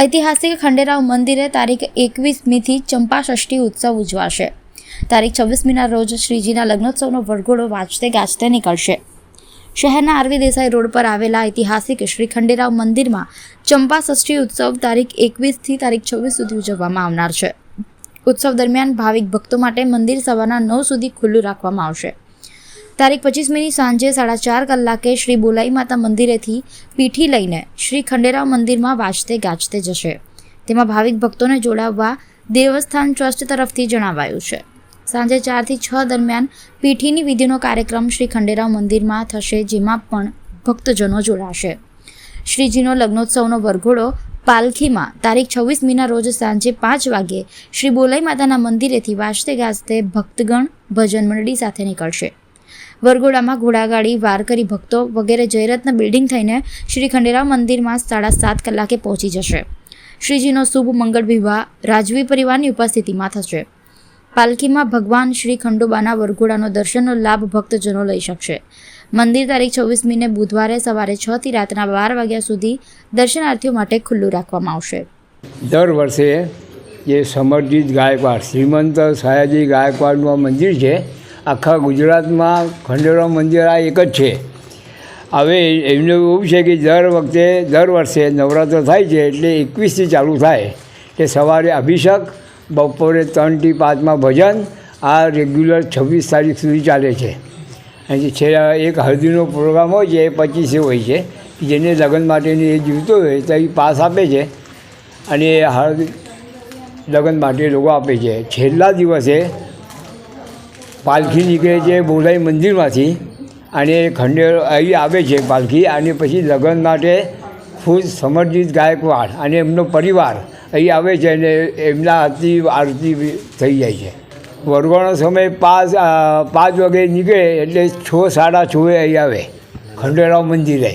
ઐતિહાસિક ખંડેરાવ મંદિરે તારીખ એકવીસમીથી ચંપાષષ્ઠી ઉત્સવ ઉજવાશે. તારીખ છવ્વીસમીના રોજ શ્રીજીના લગ્નોત્સવનો વરઘોડો વાંચતે ગાજતે નીકળશે. શહેરના આરવી દેસાઈ રોડ પર આવેલા ઐતિહાસિક શ્રી ખંડેરાવ મંદિરમાં ચંપાષષ્ઠી ઉત્સવ તારીખ એકવીસથી તારીખ છવ્વીસ સુધી ઉજવવામાં આવનાર છે. ઉત્સવ દરમિયાન ભાવિક ભક્તો માટે મંદિર સવારના નવ સુધી ખુલ્લું રાખવામાં આવશે. તારીખ પચીસમીની સાંજે સાડા ચાર કલાકે શ્રી બોલાઈ માતા મંદિરેથી પીઠી લઈને શ્રી ખંડેરાવ મંદિરમાં વાજતે ગાજતે જશે. તેમાં ભાવિક ભક્તોને જોડાવવા દેવસ્થાન ટ્રસ્ટ તરફથી જણાવાયું છે. સાંજે ચારથી છ દરમિયાન પીઠીની વિધિનો કાર્યક્રમ શ્રી ખંડેરાવ મંદિરમાં થશે, જેમાં પણ ભક્તજનો જોડાશે. શ્રીજીનો લગ્નોત્સવનો વરઘોડો પાલખીમાં તારીખ છવ્વીસમીના રોજ સાંજે પાંચ વાગ્યે શ્રી બોલાઈ માતાના મંદિરેથી વાજતે ગાજતે ભક્તગણ ભજન મંડળી સાથે નીકળશે. વરઘોડામાં ઘોડાગાડી વાર કરી ભક્તો વગેરે જયરત્ન બિલ્ડિંગ થઈને શ્રી ખંડેરાવ મંદિરમાં સાડા સાત કલાકે પહોંચી જશે. શ્રીજીનો શુભ મંગળ વિવાહ રાજવી પરિવારની ઉપસ્થિતિમાં થશે. પાલખીમાં ભગવાન શ્રી ખંડોબાના વરઘોડાનો દર્શનનો લાભ ભક્તજનો લઈ શકશે. મંદિર તારીખ છવ્વીસમીને બુધવારે સવારે છ થી રાતના બાર વાગ્યા સુધી દર્શનાર્થીઓ માટે ખુલ્લું રાખવામાં આવશે. દર વર્ષે જે સમરજીત ગાયકવાડ, શ્રીમંત સયાજી ગાયકવાડનું આ મંદિર છે આખા ગુજરાતમાં ખંડેરાવ મંદિર આ એક જ છે. હવે એમને એવું છે કે દર વખતે, દર વર્ષે નવરાત્ર થાય છે એટલે એકવીસથી ચાલુ થાય. કે સવારે અભિષેક, બપોરે ત્રણથી પાંચમાં ભજન, આ રેગ્યુલર છવ્વીસ તારીખ સુધી ચાલે છે. અને છે, એક હળદીનો પ્રોગ્રામ હોય છે, એ પચીસે હોય છે. જેને લગ્ન માટેની એ જીવતો હોય તો એ પાસ આપે છે. અને હળદ લગ્ન માટે લોકો આપે છે. છેલ્લા દિવસે પાલખી નીકળે છે બોલાઈ મંદિરમાંથી અને ખંડેરો અહીં આવે છે પાલખી અને પછી લગ્ન માટે ખુદ સમર્જિત ગાયકવાડ અને એમનો પરિવાર અહીં આવે છે અને એમના આરતી આરતી થઈ જાય છે. વરવાણો સમય પાંચ પાંચ વાગે નીકળે એટલે છ, સાડા છએ અહીં આવે ખંડેરાવ મંદિરે.